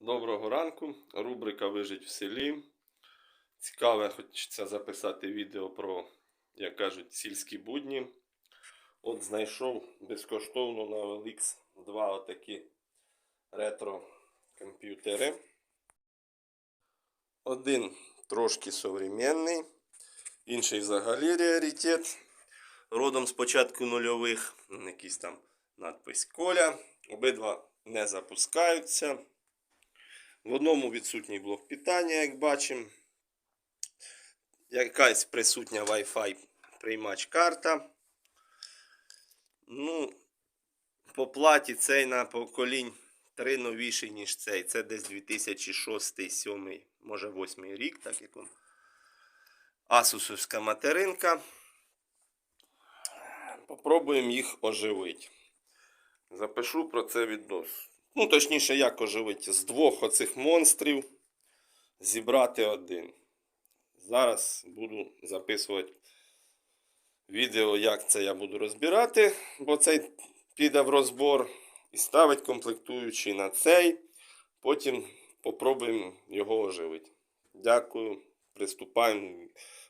Доброго ранку. Рубрика Вижить в селі. Цікаве, хочеться записати відео про, як кажуть, сільські будні. От знайшов безкоштовно на OLX два отакі ретро комп'ютери. Один трошки современний, інший взагалі раритет. Родом з початку нульових. Якийсь там надпись Коля. Обидва не запускаються. В одному відсутній блок питання, як бачимо. Якась присутня Wi-Fi приймач карта. Ну, по платі цей на поколінь 3 новіший, ніж цей. Це десь 2006 2007 може 8 рік, так як он. Асусовська материнка. Попробуємо їх оживити. Запишу про це відос. Ну, точніше, як оживити з двох оцих монстрів зібрати один. Зараз буду записувати відео, як це я буду розбирати, бо цей піде в розбор. І ставить комплектуючий на цей. Потім попробуємо його оживити. Дякую. Приступаємо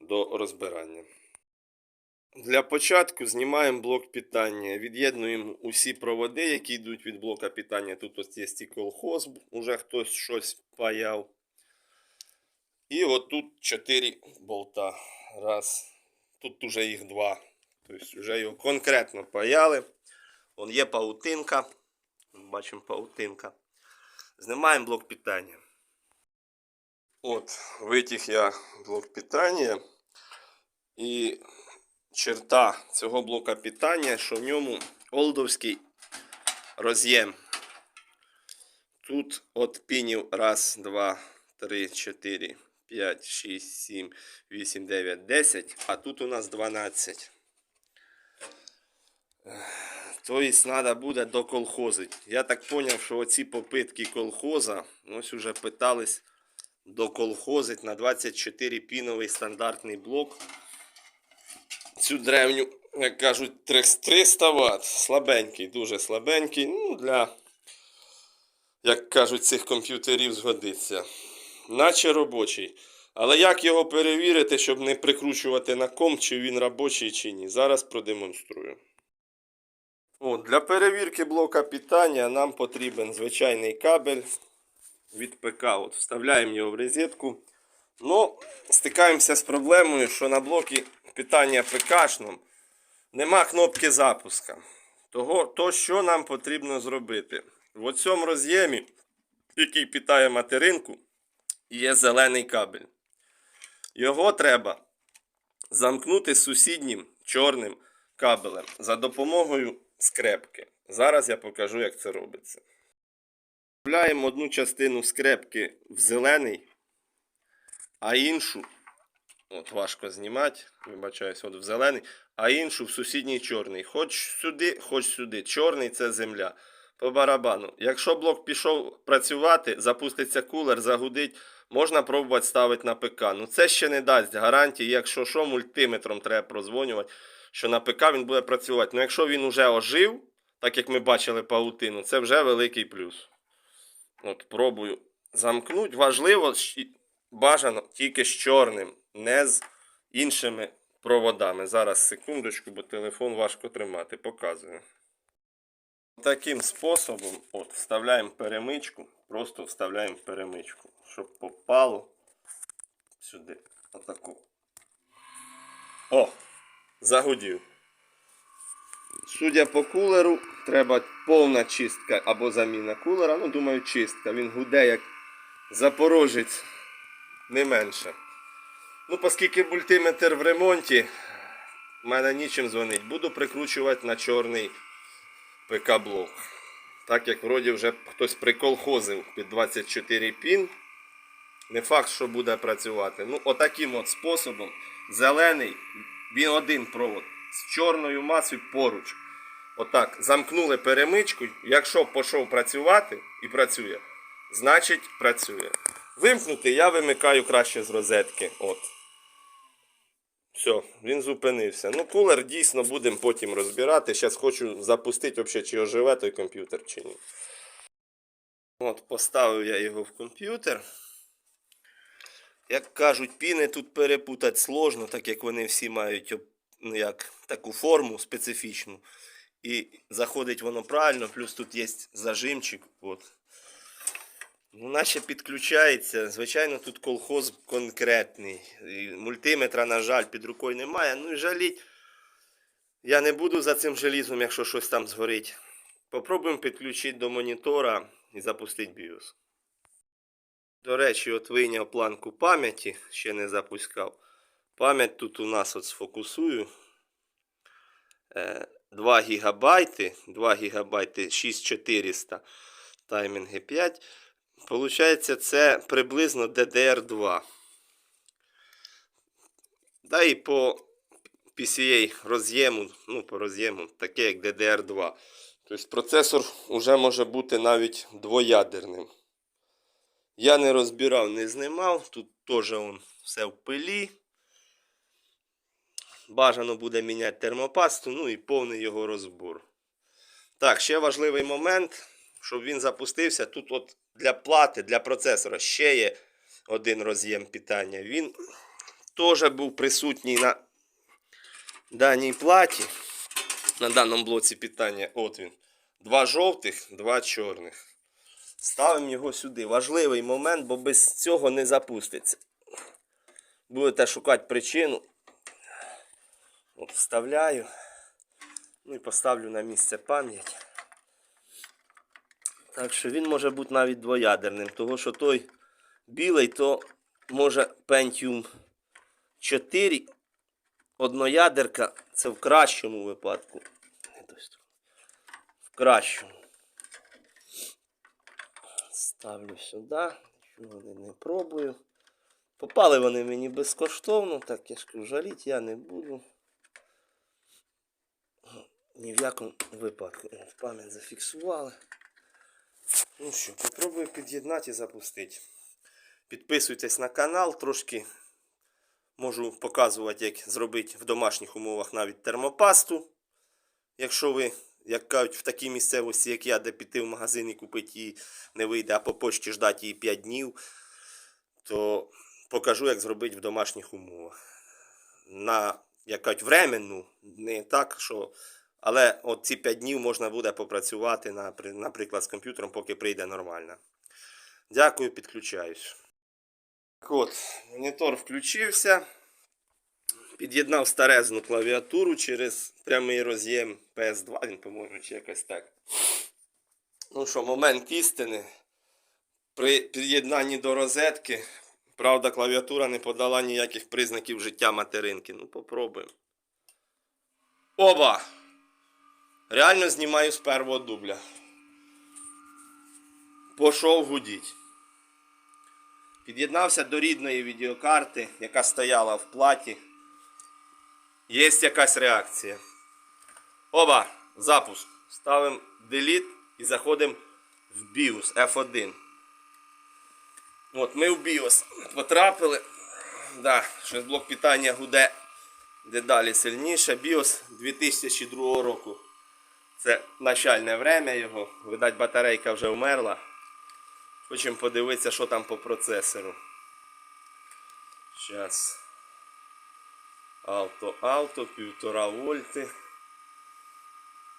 до розбирання. Для початку знімаємо блок питання. Від'єднуємо усі проводи, які йдуть від блока питання. Тут ось є і колхоз, уже хтось щось паяв. І отут 4 болта. Раз. Тут уже їх два. Тобто вже його конкретно паяли. Вон є паутинка. Бачимо паутинка. Знімаємо блок питання. От, витяг я блок питання. І черта цього блока питання, що в ньому олдовський роз'єм. Тут от пінів раз, два, три, чотири, п'ять, шість, сім, вісім, дев'ять, десять, а тут у нас 12. Тобто треба буде доколхозити. Я так зрозумів, що оці попитки колхоза, ось уже питались доколхозити на 24 піновий стандартний блок цю древню, як кажуть, 300 Вт. Слабенький, дуже слабенький. Ну, для, як кажуть, цих комп'ютерів згодиться. Наче робочий. Але як його перевірити, щоб не прикручувати на комп, чи він робочий, чи ні? Зараз продемонструю. От, для перевірки блока питання нам потрібен звичайний кабель від ПК. От, вставляємо його в розетку. Ну, стикаємося з проблемою, що на блокі питання ПКшном нема кнопки запуска. Того, то, що нам потрібно зробити? В цьому роз'ємі, який питає материнку, є зелений кабель. Його треба замкнути сусіднім чорним кабелем за допомогою скрепки. Зараз я покажу, як це робиться. Вставляємо одну частину скрепки в зелений, а іншу, от важко знімати, вибачаюсь, от в зелений, а іншу в сусідній чорний. Хоч сюди, хоч сюди. Чорний це земля. По барабану. Якщо блок пішов працювати, запуститься кулер, загудить, можна пробувати ставити на ПК. Ну це ще не дасть гарантії, якщо що, мультиметром треба прозвонювати, що на ПК він буде працювати. Ну якщо він вже ожив, так як ми бачили паутину, це вже великий плюс. От, пробую замкнути. Важливо, бажано тільки з чорним, не з іншими проводами. Зараз секундочку, бо телефон важко тримати. Показую. Таким способом от, вставляємо перемичку, просто вставляємо перемичку, щоб попало сюди. Отаку. О! Загудів. Судя по кулеру, треба повна чистка або заміна кулера. Ну, думаю, чистка. Він гуде як запорожець не менше. Ну, оскільки мультиметр в ремонті, в мене нічим дзвонить. Буду прикручувати на чорний ПК-блок. Так як вроді вже хтось приколхозив під 24 пін. Не факт, що буде працювати. Ну, отаким от способом. Зелений, він один провод з чорною масою поруч. Отак, замкнули перемичку. Якщо пішов працювати і працює, значить працює. Вимкнути я вимикаю краще з розетки. От. Все, він зупинився. Ну, кулер дійсно будемо потім розбирати. Зараз хочу запустити, взагалі, чи оживе той комп'ютер, чи ні. От, поставив я його в комп'ютер. Як кажуть, піни тут перепутати сложно, так як вони всі мають ну, як, таку форму специфічну. І заходить воно правильно, плюс тут є зажимчик. От. Ну, наче підключається. Звичайно, тут колхоз конкретний. І мультиметра, на жаль, під рукою немає. Ну і жаліть. Я не буду за цим желізом, якщо щось там згорить. Попробуємо підключити до монітора і запустити BIOS. До речі, от вийняв планку пам'яті, ще не запускав. Пам'ять тут у нас от сфокусую. Е, 2 гігабайти, 2 гігабайти 6400, таймінги 5. Получається, це приблизно DDR2. Да і по PCA роз'єму, ну по роз'єму, таке як DDR2. Тобто процесор вже може бути навіть двоядерним. Я не розбирав, не знімав. Тут теж он все в пилі. Бажано буде міняти термопасту, ну і повний його розбор. Так, ще важливий момент, щоб він запустився. Тут от для плати, для процесора ще є один роз'єм питання. Він теж був присутній на даній платі, на даному блоці питання. От він. Два жовтих, два чорних. Ставимо його сюди. Важливий момент, бо без цього не запуститься. Будете шукати причину. От вставляю. Ну і поставлю на місце пам'ять. Так що він може бути навіть двоядерним, того що той білий, то може Pentium 4 одноядерка, це в кращому випадку. В кращому. Ставлю сюди, нічого не, пробую. Попали вони мені безкоштовно, так я ж жаліть я не буду. Ні в якому випадку. Пам'ять зафіксували. Ну що, попробую під'єднати і запустити. Підписуйтесь на канал, трошки можу показувати, як зробити в домашніх умовах навіть термопасту. Якщо ви, як кажуть, в такій місцевості, як я, де піти в магазин і купити її не вийде, а по почті ждати її 5 днів, то покажу, як зробити в домашніх умовах. На як кажуть, временну, не так, що. Але от ці 5 днів можна буде попрацювати, напри- наприклад, з комп'ютером, поки прийде нормально. Дякую, підключаюсь. От, монітор включився. Під'єднав старезну клавіатуру через прямий роз'єм PS2, він, по-моєму, чи якось так. Ну що, момент істини. При під'єднанні до розетки, правда, клавіатура не подала ніяких признаків життя материнки. Ну, попробуємо. Оба! Реально знімаю з першого дубля. Пошов гудіть. Під'єднався до рідної відеокарти, яка стояла в платі. Є якась реакція. Оба, запуск. Ставимо Delete і заходимо в BIOS F1. От, ми в BIOS потрапили. Да, щось блок питання гуде дедалі сильніше. BIOS 2002 року. Це начальне время його. Видать, батарейка вже вмерла. Хочемо подивитися, що там по процесору. Зараз. Авто, авто, 1,5 вольти.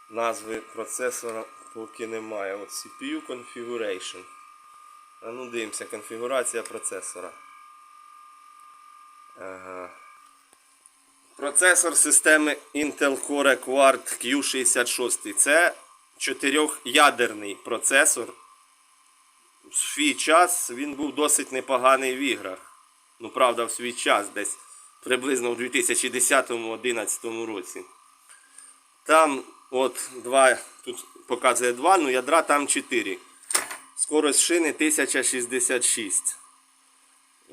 Назви процесора поки немає. От CPU Configuration. Ну дивимося, конфігурація процесора. Ага. Процесор системи Intel Core Quad Q66. Це чотирьохядерний процесор. В свій час він був досить непоганий в іграх. Ну, правда, в свій час, десь приблизно у 2010-2011 році. Там от два, тут показує 2, ну ядра там 4. Скорость шини 1066.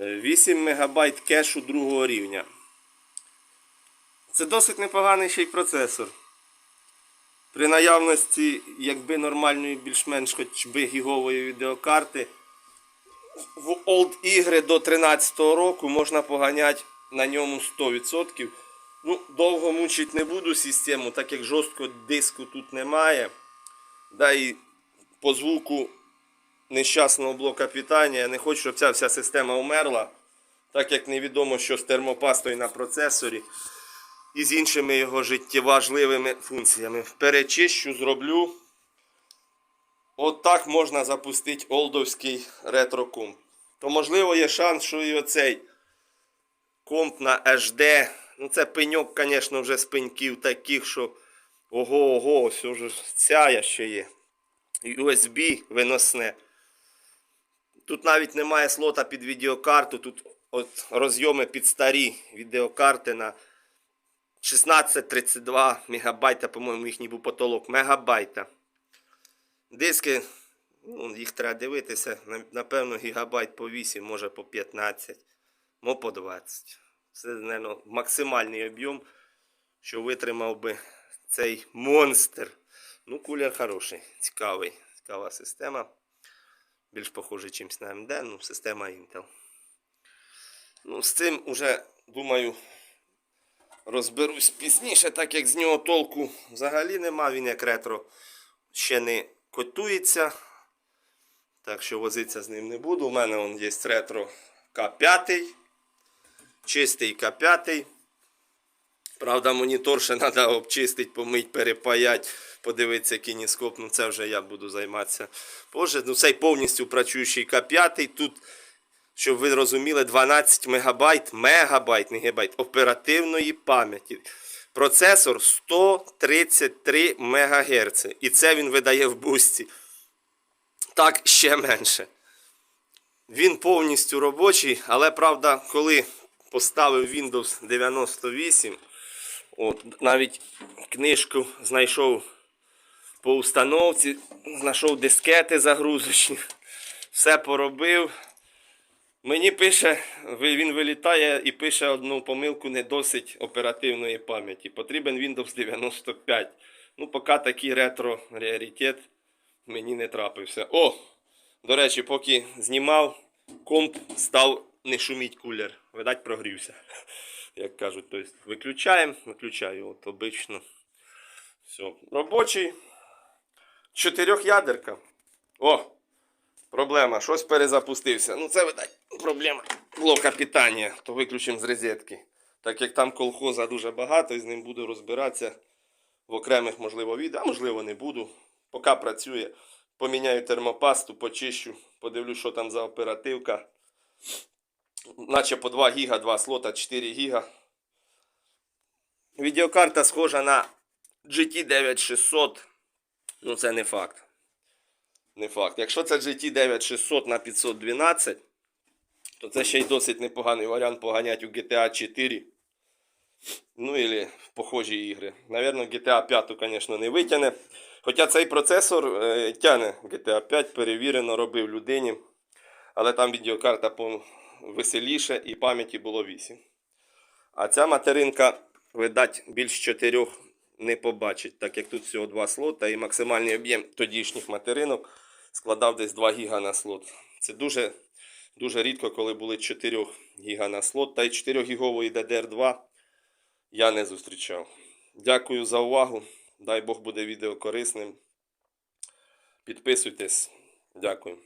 Е, 8 МБ кешу другого рівня. Це досить непоганий ще й процесор. При наявності, якби нормальної, більш-менш хоч би гігової відеокарти, в олд ігри до 13-го року можна поганяти на ньому 100%. Ну, довго мучити не буду систему, так як жорсткого диску тут немає. Да і по звуку нещасного блока питання. Я не хочу, щоб ця вся система умерла, так як невідомо, що з термопастою на процесорі і з іншими його життєважливими функціями. Перечищу, зроблю. От можна запустити олдовський ретрокомп. То можливо є шанс, що і оцей комп на HD. Ну це пеньок, звісно, вже з пеньків таких, що ого, ого, ось вже ця ще є. USB виносне. Тут навіть немає слота під відеокарту. Тут от розйоми під старі відеокарти на 16-32 мегабайта, по-моєму, їхній був потолок. Мегабайта. Диски, ну, їх треба дивитися. Напевно, гігабайт по 8, може по 15, мо по 20. Це, мабуть, максимальний об'єм, що витримав би цей монстр. Ну, кулер хороший, цікавий, цікава система. Більш похожий чимось на AMD, ну, система Intel. Ну, з цим уже, думаю, розберусь пізніше, так як з нього толку взагалі нема, він як ретро ще не котується. Так що возитися з ним не буду. У мене он є ретро К5. Чистий К5. Правда, монітор ще треба обчистити, помить, перепаять, подивитися кініскоп. Ну це вже я буду займатися позже. Ну цей повністю працюючий К5. Тут, щоб ви розуміли, 12 мегабайт, мегабайт, не гігабайт оперативної пам'яті. Процесор 133 МГц. І це він видає в бусті. Так, ще менше. Він повністю робочий, але правда, коли поставив Windows 98, от, навіть книжку знайшов по установці, знайшов дискети загрузочні, все поробив. Мені пише, він вилітає і пише одну помилку, не досить оперативної пам'яті. Потрібен Windows 95. Ну, поки такий ретро-раритет мені не трапився. О! До речі, поки знімав, комп став не шуміть кулер. Видать, прогрівся. Як кажуть, тобто виключаємо, виключаю, от обично. Все. Робочий. Чотирьохядерка. О! Проблема, щось перезапустився. Ну, це видать проблема блока питання, то виключимо з розетки. Так як там колхоза дуже багато, і з ним буду розбиратися в окремих, можливо, відео, а можливо, не буду. Поки працює, поміняю термопасту, почищу, подивлюсь, що там за оперативка. Наче по 2 гіга, 2 слота, 4 гіга. Відеокарта схожа на GT 9600. Ну, це не факт. Не факт. Якщо це GT 9600 на 512, то це ще й досить непоганий варіант поганяти у GTA 4. Ну, в похожі ігри. Навірно, GTA 5, звісно, не витягне. Хоча цей процесор е, тягне GTA 5, перевірено, робив людині. Але там відеокарта веселіше і пам'яті було 8. А ця материнка, видать, більш 4 не побачить, так як тут всього 2 слота і максимальний об'єм тодішніх материнок складав десь 2 гіга на слот. Це дуже, дуже рідко, коли були 4 гіга на слот. Та й 4 гігової DDR2 я не зустрічав. Дякую за увагу. Дай Бог буде відео корисним. Підписуйтесь. Дякую.